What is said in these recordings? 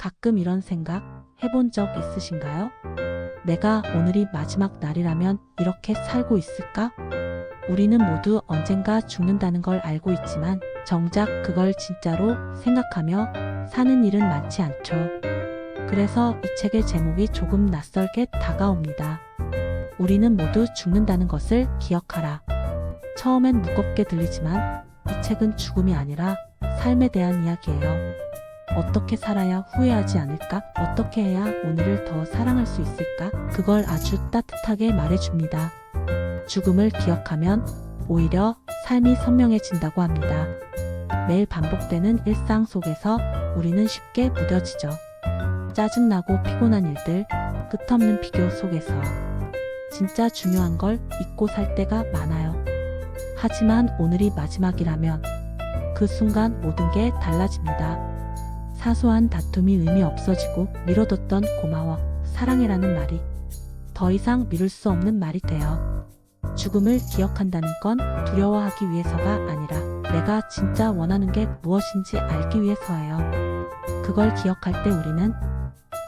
가끔 이런 생각 해본 적 있으신가요? 내가 오늘이 마지막 날이라면 이렇게 살고 있을까? 우리는 모두 언젠가 죽는다는 걸 알고 있지만 정작 그걸 진짜로 생각하며 사는 일은 많지 않죠. 그래서 이 책의 제목이 조금 낯설게 다가옵니다. 우리는 모두 죽는다는 것을 기억하라. 처음엔 무겁게 들리지만 이 책은 죽음이 아니라 삶에 대한 이야기예요. 어떻게 살아야 후회하지 않을까? 어떻게 해야 오늘을 더 사랑할 수 있을까? 그걸 아주 따뜻하게 말해줍니다. 죽음을 기억하면 오히려 삶이 선명해진다고 합니다. 매일 반복되는 일상 속에서 우리는 쉽게 무뎌지죠. 짜증나고 피곤한 일들, 끝없는 비교 속에서 진짜 중요한 걸 잊고 살 때가 많아요. 하지만 오늘이 마지막이라면 그 순간 모든 게 달라집니다. 사소한 다툼이 의미 없어지고 미뤄뒀던 고마워, 사랑해라는 말이 더 이상 미룰 수 없는 말이 돼요. 죽음을 기억한다는 건 두려워하기 위해서가 아니라 내가 진짜 원하는 게 무엇인지 알기 위해서예요. 그걸 기억할 때 우리는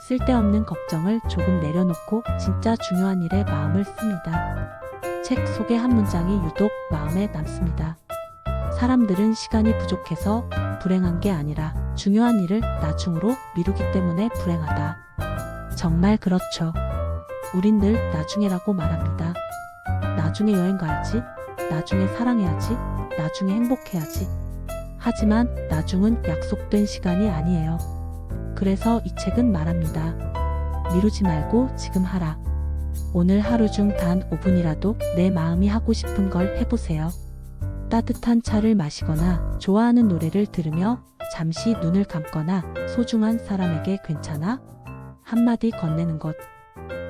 쓸데없는 걱정을 조금 내려놓고 진짜 중요한 일에 마음을 씁니다. 책 속의 한 문장이 유독 마음에 남습니다. 사람들은 시간이 부족해서 불행한 게 아니라 중요한 일을 나중으로 미루기 때문에 불행하다. 정말 그렇죠. 우린 늘 나중에라고 말합니다. 나중에 여행 가야지, 나중에 사랑해야지, 나중에 행복해야지. 하지만 나중은 약속된 시간이 아니에요. 그래서 이 책은 말합니다. 미루지 말고 지금 하라. 오늘 하루 중 단 5분이라도 내 마음이 하고 싶은 걸 해보세요. 따뜻한 차를 마시거나 좋아하는 노래를 들으며 잠시 눈을 감거나 소중한 사람에게 괜찮아? 한마디 건네는 것.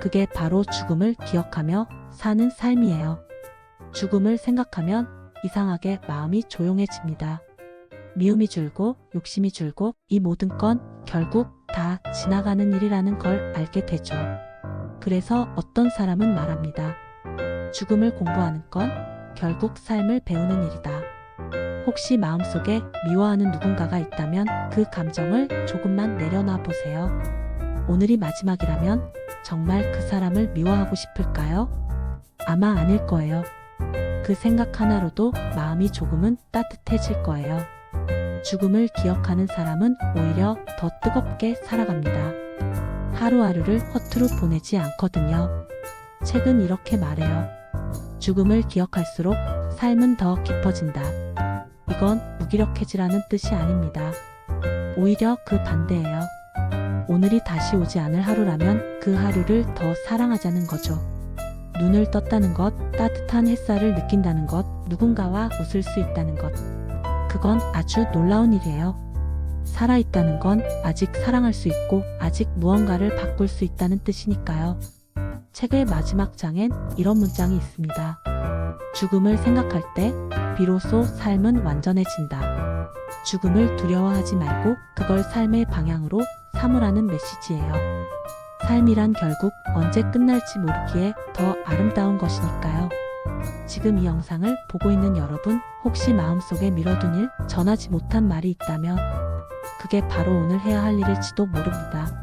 그게 바로 죽음을 기억하며 사는 삶이에요. 죽음을 생각하면 이상하게 마음이 조용해집니다. 미움이 줄고 욕심이 줄고 이 모든 건 결국 다 지나가는 일이라는 걸 알게 되죠. 그래서 어떤 사람은 말합니다. 죽음을 공부하는 건 결국 삶을 배우는 일이다. 혹시 마음속에 미워하는 누군가가 있다면 그 감정을 조금만 내려놔 보세요. 오늘이 마지막이라면 정말 그 사람을 미워하고 싶을까요? 아마 아닐 거예요. 그 생각 하나로도 마음이 조금은 따뜻해질 거예요. 죽음을 기억하는 사람은 오히려 더 뜨겁게 살아갑니다. 하루하루를 허투루 보내지 않거든요. 책은 이렇게 말해요. 죽음을 기억할수록 삶은 더 깊어진다. 이건 무기력해지라는 뜻이 아닙니다. 오히려 그 반대예요. 오늘이 다시 오지 않을 하루라면 그 하루를 더 사랑하자는 거죠. 눈을 떴다는 것, 따뜻한 햇살을 느낀다는 것, 누군가와 웃을 수 있다는 것. 그건 아주 놀라운 일이에요. 살아있다는 건 아직 사랑할 수 있고 아직 무언가를 바꿀 수 있다는 뜻이니까요. 책의 마지막 장엔 이런 문장이 있습니다. 죽음을 생각할 때 비로소 삶은 완전해진다. 죽음을 두려워하지 말고 그걸 삶의 방향으로 삼으라는 메시지예요. 삶이란 결국 언제 끝날지 모르기에 더 아름다운 것이니까요. 지금 이 영상을 보고 있는 여러분, 혹시 마음속에 밀어둔 일, 전하지 못한 말이 있다면, 그게 바로 오늘 해야 할 일일지도 모릅니다.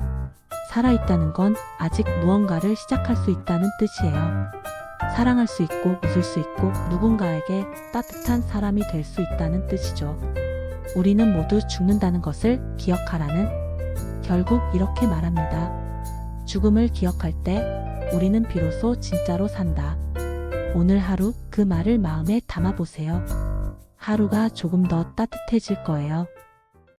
살아있다는 건 아직 무언가를 시작할 수 있다는 뜻이에요. 사랑할 수 있고 웃을 수 있고 누군가에게 따뜻한 사람이 될 수 있다는 뜻이죠. 우리는 모두 죽는다는 것을 기억하라는 결국 이렇게 말합니다. 죽음을 기억할 때 우리는 비로소 진짜로 산다. 오늘 하루 그 말을 마음에 담아보세요. 하루가 조금 더 따뜻해질 거예요.